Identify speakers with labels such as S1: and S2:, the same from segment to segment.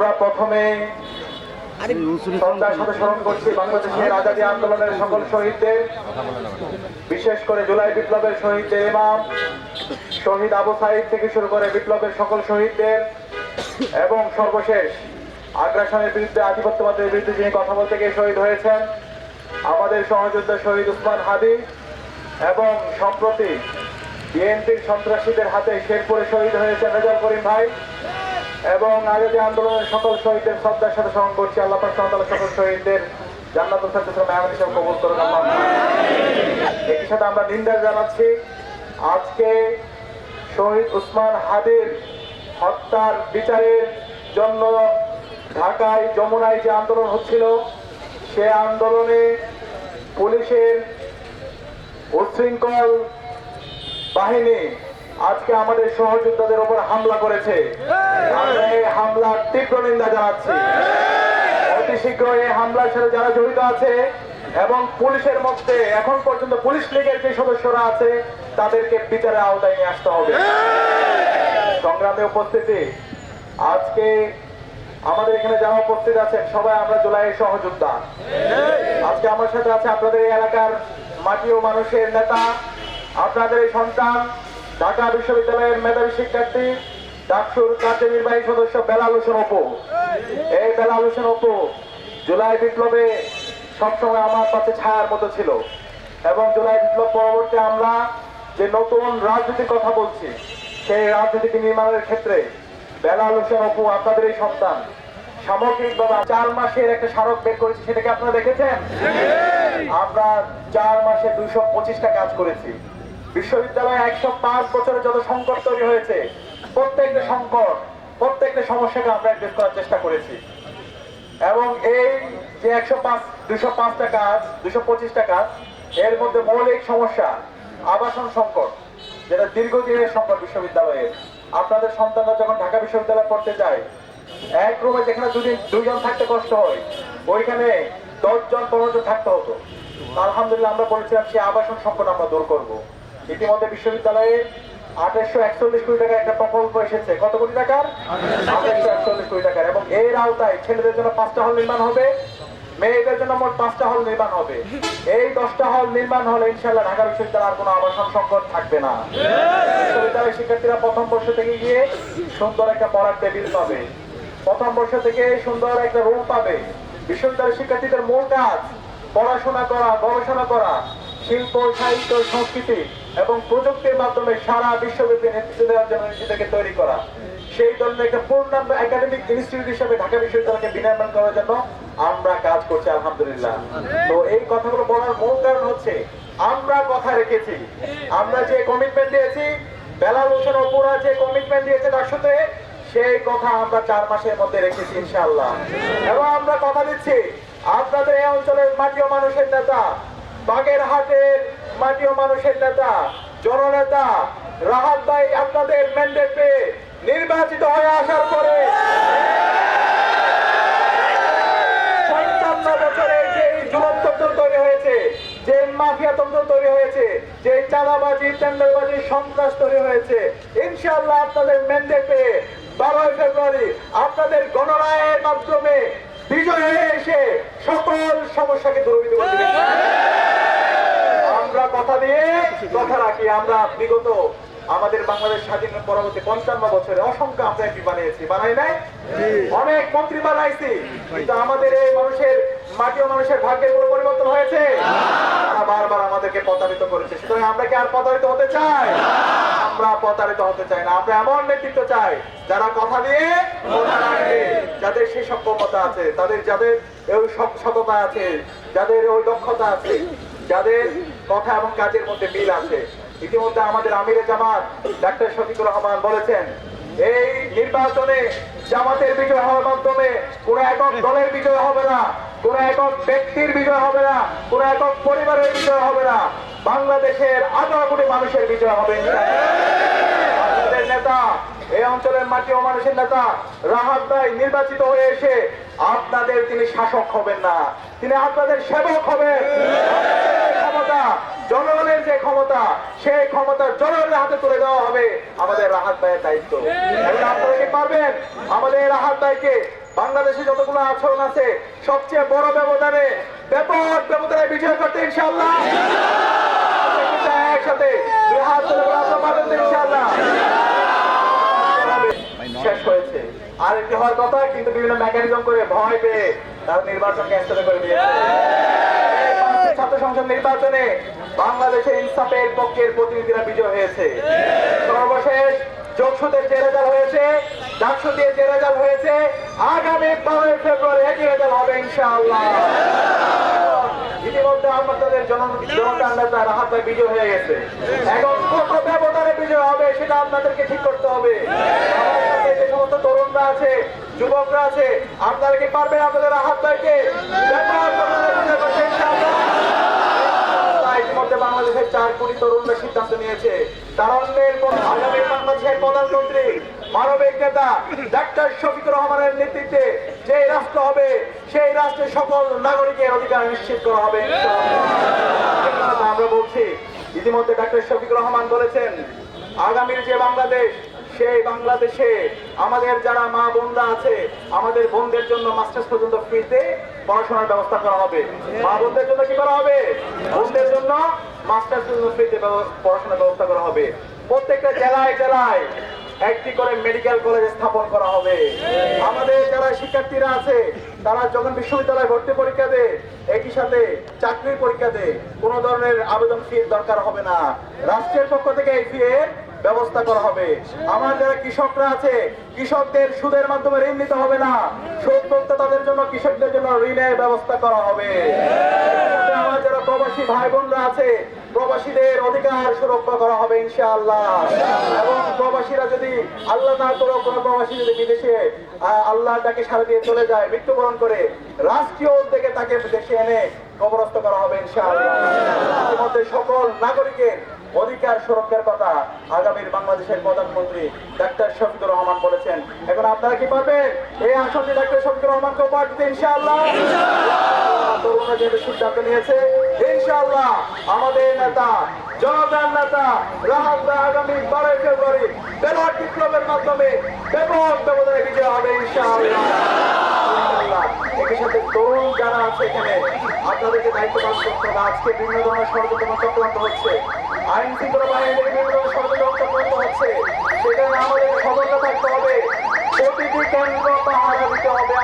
S1: আমরা প্রথমে শ্রদ্ধার সাথে স্মরণ করছি বাংলাদেশের আজাদী আন্দোলনের সকল শহীদদের। বিশেষ করে জুলাই বিপ্লবের শহীদদের ইমাম শহীদ আবু সাইদ থেকে শুরু করে বিপ্লবের সকল শহীদদের এবং সর্বশেষ আগ্রাসনের বিরুদ্ধে আধিপত্যবাদের বিরুদ্ধে যিনি কথা বলতে গিয়ে শহীদ হয়েছেন আমাদের সহযোদ্ধা শহীদ উসমান হাদি এবং সম্প্রতি বিএনপির সন্ত্রাসীদের হাতে শেরপুরে শহীদ হয়েছেন রেজাল করিম ভাই। এবং আজাদী আন্দোলনের সকল শহীদদের শ্রদ্ধার সাথে স্মরণ করছি। আল্লাহ পাক তাআলা সকল শহীদদের জান্নাত সাথে মেহমান হিসাবে কবুল করুন একই সাথে আমরা নিন্দা জানাচ্ছি, আজকে শহীদ উসমান হাদির হত্যার বিচারের জন্য ঢাকায় যমুনায় যে আন্দোলন হচ্ছিল, সে আন্দোলনে পুলিশের উচ্ছৃঙ্খল বাহিনী আজকে আমাদের সহযোদ্ধাদের উপর হামলা করেছে। আমরা এই হামলার তীব্র নিন্দা জানাচ্ছি। অতি শীঘ্র এই হামলার সাথে যারা জড়িত আছে এবং পুলিশের মধ্যে এখন পর্যন্ত পুলিশ লীগের যে সদস্যরা আছে, তাদেরকে বিচারের আওতায় নিয়ে আসতে হবে। সংগ্রামে উপস্থিতি। আজকে আমাদের এখানে যারা উপস্থিত আছেন, সবাই আমরা জুলাইয়ের সহযোদ্ধা। আজকে আমার সাথে আছে আপনাদের এই এলাকার মাটি ও মানুষের নেতা, আপনাদের এই সন্তান ঢাকা বিশ্ববিদ্যালয়ের মেধাবী শিক্ষার্থী, ডাকসুর কার্যনির্বাহী সদস্য বেলাল হোসেন অপু। এই বেলাল হোসেন অপু জুলাই বিপ্লবে সবসময় আমার কাছে ছায়ার মতো ছিল এবং জুলাই বিপ্লব পরবর্তী আমরা যে নতুন রাজনীতির কথা বলছি, সেই রাজনীতিকে নির্মাণের ক্ষেত্রে বেলাল হোসেন অপু আপনাদের এই সন্তান। সামগ্রিকভাবে চার মাসের একটা স্মারক বের করেছি সেটাকে আপনারা দেখেছেন? আমরা চার মাসে দুইশো পঁচিশটা কাজ করেছি। বিশ্ববিদ্যালয়ে একশো পাঁচ বছরে যত সংকট তৈরি হয়েছে, প্রত্যেকটা সংকট, প্রত্যেকটা সমস্যাকে আমরা অ্যাড্রেস করার চেষ্টা করেছি। এবং এই যে একশো পাঁচ, দুশো পাঁচটা কাজ, দুশো পঁচিশটা কাজ, এর মধ্যে মৌলিক সমস্যা, আবাসন সংকট, যেটা দীর্ঘদিনের সংকট বিশ্ববিদ্যালয়ে। আপনাদের সন্তানরা যখন ঢাকা বিশ্ববিদ্যালয়ে পড়তে যায়, এক রুমে যেখানে দুদিন, দুইজন থাকতে কষ্ট হয়, ওইখানে দশজন, পনেরো জন থাকতে হতো। আলহামদুলিল্লাহ আমরা বলেছিলাম, সেই আবাসন সংকট আমরা দূর করব। ইতিমধ্যে বিশ্ববিদ্যালয়ে আঠাশশো একচল্লিশ কোটি টাকা একটা প্রকল্প এসেছে। কত কোটি টাকার? আঠাশশো একচল্লিশ। কোটি টাকার। এবং এর আওতায় ছেলেদের জন্য পাঁচটা হল নির্মাণ হবে মেয়েদের জন্য মোট পাঁচটা হল নির্মাণ হবে। এই দশটা হল নির্মাণ হলে ইনশাল্লাহ ঢাকা বিশ্ববিদ্যালয় আর কোনো আবাসন সংকট থাকবে না। বিশ্ববিদ্যালয়ের শিক্ষার্থীরা প্রথম বর্ষ থেকে গিয়ে সুন্দর একটা পড়ার টেবিল পাবে। প্রথম বর্ষ থেকে সুন্দর একটা রুম পাবে। বিশ্ববিদ্যালয়ের শিক্ষার্থীদের মূল কাজ পড়াশোনা করা গবেষণা করা শিল্প সাহিত্য সংস্কৃতি। এবং প্রযুক্তির মাধ্যমে সারা বিশ্বব্যাপী নেতৃত্ব দেওয়ার জন্য নিজেদেরকে তৈরি করা। সেই ধরনের একটা পূর্ণাঙ্গ একাডেমিক ইনস্টিটিউট হিসেবে ঢাকা বিশ্ববিদ্যালয়কে বিনির্মাণ করার জন্য আমরা কাজ করছি, আলহামদুলিল্লাহ। তো এই কথাগুলো বলার মূল কারণ হচ্ছে, আমরা কথা রেখেছি। আমরা যে কমিটমেন্ট দিয়েছি, বেলাল হোসেন অপুরা যে কমিটমেন্ট দিয়েছে তার সাথে, সেই কথা আমরা চার মাসের মধ্যে রেখেছি, ইনশাআল্লাহ। এবং আমরা কথা দিচ্ছি, আপনাদের এই অঞ্চলের মাটি ও মানুষের নেতা, বাগেরহাটের মাটি ও মানুষের নেতা, জননেতা রাহাত ভাই আপনাদের ম্যান্ডেট পেয়ে নির্বাচিত হয়ে আসার পরে তৈরি হয়েছে, যে সন্ত্রাস তৈরি হয়েছে আপনাদের ম্যান্ডেট পেয়ে ফেব্রুয়ারি আপনাদের মাধ্যমে এসে সকল সমস্যাকে দূরীভূত করে দিবেন আমরা কথা দিয়ে কথা রাখি আমরা বিগত আমাদের বাংলাদেশ স্বাধীন পরবর্তী পঞ্চান্ন বছরে অসংখ্য আমরা এমপি বানিয়েছি। বানাই নাই? অনেক মন্ত্রী বানাইছি। কিন্তু আমাদের এই মানুষের মাটি ও মানুষের ভাগ্যের কোনো পরিবর্তন হয়েছে? তারা বারবার আমাদেরকে প্রতারিত করেছে। সুতরাং আমরা কি আর প্রতারিত হতে চাই? আমরা প্রতারিত হতে চাই না। আমরা এমন নেতৃত্ব চাই যারা কথা দিয়ে কথা যাদের সেই সক্ষমতা আছে তাদের যাদের ওই সততা আছে যাদের ওই দক্ষতা আছে যাদের কথা এবং কাজের মধ্যে মিল আছে। ইতিমধ্যে আমাদের আমিরে জামাত ডাক্তার শফিকুর রহমান বলেছেন, এই নির্বাচনে জামাতের বিজয় হওয়ার মাধ্যমে কোন একক দলের বিজয় হবে না, কোন একক ব্যক্তির বিজয় হবে না, কোন একক পরিবারের বিজয় হবে না। বাংলাদেশের আঠারো কোটি মানুষের বিজয় হবে নেতা, এই অঞ্চলের মাটি ও মানুষের নেতা, রাহাত ভাই নির্বাচিত হয়ে এসে আপনাদের তিনি শাসক হবেন না, তিনি আপনাদের সেবক হবেন। ক্ষমতা, জনগণের যে ক্ষমতা, সেই ক্ষমতা জনগণের হাতে তুলে দেওয়া হবে আমাদের রাহাত ভাইয়ের দায়িত্ব। এখন আপনারা কি পারবেন? আমাদের রাহাত ভাইকে বাংলাদেশে যতগুলো আচরণ আছে, সবচেয়ে বড় ব্যবধানে, ব্যাপক ব্যবধানে বিজয় করতে ইনশাল্লাহ একসাথে শেষ হয়েছে। আর একটি হওয়ার কথা, কিন্তু বিভিন্ন মেকানিজম করে ভয় পেয়ে তারা নির্বাচন ক্যান্সেল করে দিয়েছে। ছাত্র সংসদ নির্বাচনে বাংলাদেশের ইনসাফের পক্ষের প্রতিনিধিরা বিজয় হয়েছে। সর্বশেষ যোগসূদের যে হয়েছে ডাকসু দিয়ে যে হয়েছে, আগামী বারোই ফেব্রুয়ারি একই রেজাল্ট হবে ইনশাআল্লাহ। ইতিমধ্যে রাহাত বিজয় হয়ে গেছে। এখন কত ব্যবধানে বিজয় হবে সেটা আপনাদেরকে ঠিক করতে হবে। যে সমস্ত তরুণরা আছে, যুবকরা আছে, আপনারা কি পারবেন আপনাদের রাহাত ভাইকে ব্যাপক ব্যবধানে বিজয় করতে ইনশাআল্লাহ? তাই ইতিমধ্যে বাংলাদেশের চার কোটি তরুণরা সিদ্ধান্ত নিয়েছে। তারণ্যের পর আগামী বাংলাদেশের প্রধানমন্ত্রী, মানবিক নেতা ডাক্তার শফিকুর রহমানের নেতৃত্বে যে রাষ্ট্র হবে, সেই রাষ্ট্রের সকল নাগরিকের অধিকার নিশ্চিত করা হবে আমরা বলছি, ইতিমধ্যে ডাক্তার শফিকুর রহমান বলেছেন, আগামীর যে বাংলাদেশ, সেই বাংলাদেশে আমাদের যারা মা বোনরা আছে, আমাদের বোনদের জন্য মাস্টার্স পর্যন্ত ফ্রিতে পড়াশোনার ব্যবস্থা করা হবে। মা বোনদের জন্য কি করা হবে? বোনদের জন্য মাস্টার্স ফ্রিতে পড়াশোনার ব্যবস্থা করা হবে। প্রত্যেকটা জেলায় জেলায় একটি করে মেডিকেল কলেজ স্থাপন করা হবে। আমাদের যারা শিক্ষার্থীরা আছে, তারা যখন বিশ্ববিদ্যালয়ে ভর্তি পরীক্ষা দেয়, একই সাথে চাকরির পরীক্ষা দেয়, কোনো ধরনের আবেদন ফি দরকার হবে না। রাষ্ট্রের পক্ষ থেকে এই ফি ব্যবস্থা করা হবে। আমার যারা কৃষকরা আছে, কৃষকদের সুদের মাধ্যমে ঋণ নিতে হবে না। সুদ মুক্ত তাদের জন্য কৃষকদের জন্য ঋণের ব্যবস্থা করা হবে। আমার প্রবাসী ভাই বোনরা আছে, প্রবাসীদের অধিকার সুরক্ষা করা হবে ইনশাআল্লাহ। এবং প্রবাসীরা যদি আল্লাহ না করো কোনো প্রবাসী যদি বিদেশে আল্লাহ তাকে সারা দিয়ে চলে যায়, মৃত্যুবরণ করে, রাষ্ট্রীয় উদ্যোগে তাকে দেশে এনে কবরস্থ করা হবে ইনশাআল্লাহ। ইতিমধ্যে সকল নাগরিকের অধিকার সুরক্ষার কথা আগামীর বাংলাদেশের প্রধানমন্ত্রী ডাক্তার শফিকুর রহমান বলেছেন। এখন আপনারা কি পারবেন? এই আসনটি ডাক্তার শফিকুর রহমানকে উপহার দিতে ইনশাআল্লাহ। তরুণরা যেহেতু সিদ্ধান্ত নিয়েছে ইনশাআল্লাহ আমাদের নেতা, জনতার নেতা ভাই আগামী বারোই ফেব্রুয়ারি ব্যালট বিপ্লবের মাধ্যমে ব্যাপক ব্যবধানে বিজয় হবে ইনশাআল্লাহ। সাথে তরুণ যারা আছে এখানে, আপনাদেরকে দায়িত্ব পালন করতে হবে। আজকে বিভিন্ন ধরনের ষড়যন্ত্র চক্রান্ত হচ্ছে। আইন শৃঙ্খলা বিভিন্ন ধরনের ষড়যন্ত্র চক্রান্ত হচ্ছে। সেখানে আমাদের সতর্ক থাকতে হবে। প্রতিটি কেন্দ্র পাহারা দিতে হবে।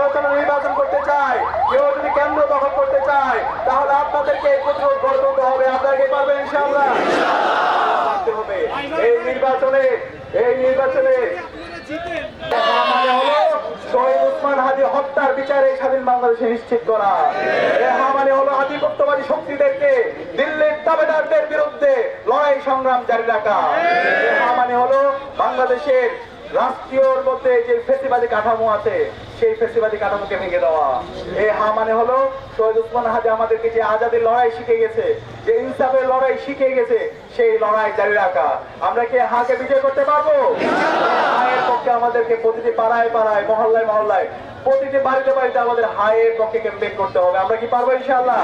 S1: কেউ নির্বাচন করতে চায়, কেউ যদি কেন্দ্র দখল করতে চায়, তাহলে আপনাদেরকে প্রতিরোধ গড়ে তুলতে হবে। আপনারা কি পারবেন ইনশাআল্লাহ? এই নির্বাচনে এই নির্বাচনে শহীদ দিল্লির বিরুদ্ধে লড়াই সংগ্রাম জারি হলো বাংলাদেশের রাষ্ট্রীয়র মধ্যে যে ফেসিবাদী কাঠামো আছে সেই ফেসিবাদী কাঠামোকে ভেঙে দেওয়া। এই হা মানে হলো, শহীদ উসমান হাজি আমাদেরকে যে আজাদের লড়াই শিখে গেছে, যে ইনসাফের লড়াই শিখে গেছে, সেই লড়াই জারি রাখা। আমরা কি হাকে বিজয় করতে পারব? হায়ের পক্ষে আমাদেরকে প্রতিটি পাড়ায় পাড়ায়, মহল্লায় মহল্লায়, প্রতিটি বাড়িতে বাড়িতে আমাদের হায়ের পক্ষে ক্যাম্পেইন করতে হবে। আমরা কি পারব ইনশাআল্লাহ?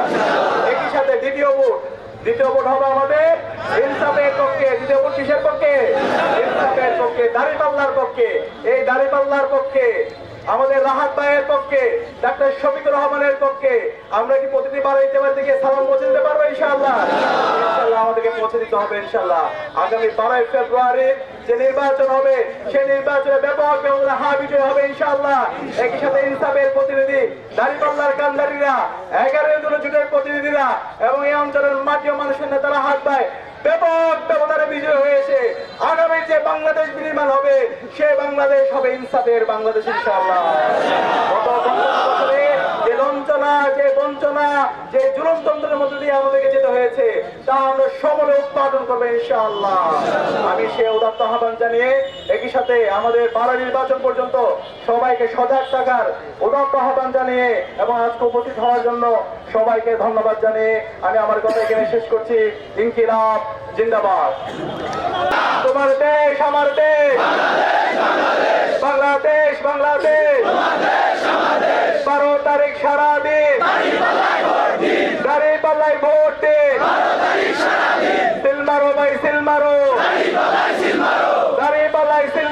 S1: একই সাথে দ্বিতীয় ভোট। দ্বিতীয় ভোট হবে আমাদের ইনসাফের পক্ষে। দ্বিতীয় ভোট কিসের পক্ষে? ইনসাফের পক্ষে দাঁড়িপাল্লার পক্ষে। এই দাঁড়িপাল্লার পক্ষে আমাদের রাহাত ভাইয়ের পক্ষে, ডাক্তার শফিকুর রহমানের পক্ষে, আমরা কি প্রতিটি বাড়িতে বাড়িতে গিয়ে সালাম পৌঁছে দিতে পারব ইনশাআল্লাহ? ইনশাআল্লাহ আমাদেরকে পৌঁছে দিতে হবে ইনশাআল্লাহ। আগামী বারোই ফেব্রুয়ারি যে নির্বাচন হবে, সেই নির্বাচনে ব্যাপক ব্যবস্থা হা বিজয় হবে ইনশাআল্লাহ। একই সাথে ইনসাফের প্রতিনিধি দাঁড়িপাল্লার কান্দারিরা এগারো জন জুটের প্রতিনিধিরা, এবং এই অঞ্চলের মাটি ও মানুষের নেতারা হাত পায়। ব্যাপক ব্যবধানে বিজয় হয়েছে। আগামী যে বাংলাদেশ বিনির্মাণ হবে, সে বাংলাদেশ হবে ইনসাফের বাংলাদেশ যে মধ্যে দিয়ে আমাদেরকে যেতে হয়েছে, তা আমরা উৎপাদন করব ইনশাআল্লাহ। আমি সে উদাত্ত আহ্বান জানিয়ে একই সাথে আমাদের পাড়া নির্বাচন পর্যন্ত সবাইকে সজাগ থাকার উদাত্ত আহ্বান জানিয়ে এবং আজকে উপস্থিত হওয়ার জন্য সবাইকে ধন্যবাদ জানিয়ে আমি আমার কথা এখানে শেষ করছি। ইনকিলাব। জিন্দাবাদ। তোমার দেশ, আমার দেশ। বাংলাদেশ বাংলাদেশ। বারো তারিখ সারা দিন গাড়ি পাল্লায় ভোট দিন। সিল মারো ভাই সিল মারো। গাড়ি পাল্লায় সিল